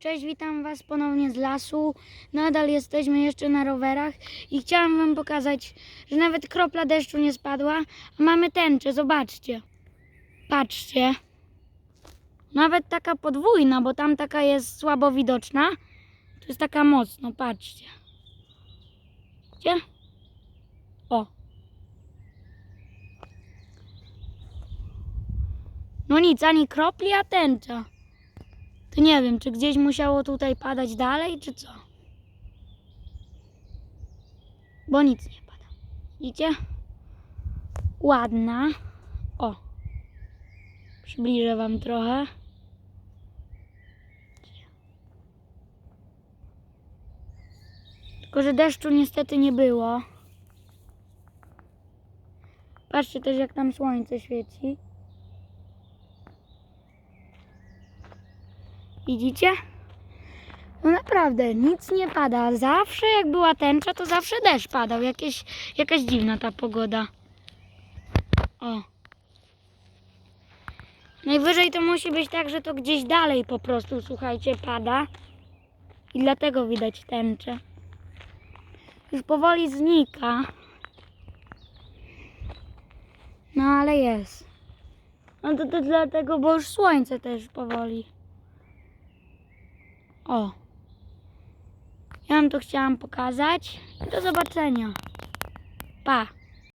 Cześć, witam Was ponownie z lasu. Nadal jesteśmy jeszcze na rowerach i chciałam Wam pokazać, że nawet kropla deszczu nie spadła, a mamy tęczę, zobaczcie. Patrzcie. Nawet taka podwójna, bo tam taka jest słabo widoczna. Tu jest taka mocno, patrzcie. Gdzie? O. No nic, ani kropli, a tęcza. To nie wiem, czy gdzieś musiało tutaj padać dalej, czy co? Bo nic nie pada. Widzicie? Ładna. O. Przybliżę wam trochę. Tylko, że deszczu niestety nie było. Patrzcie też, jak tam słońce świeci. Widzicie? No naprawdę, nic nie pada. Zawsze jak była tęcza, to zawsze deszcz padał. Jakieś, jakaś dziwna ta pogoda. O. Najwyżej to musi być tak, że to gdzieś dalej po prostu, słuchajcie, pada. I dlatego widać tęczę. Już powoli znika. No ale jest. No to, to dlatego, bo już słońce też powoli. O. Ja wam to chciałam pokazać. Do zobaczenia. Pa.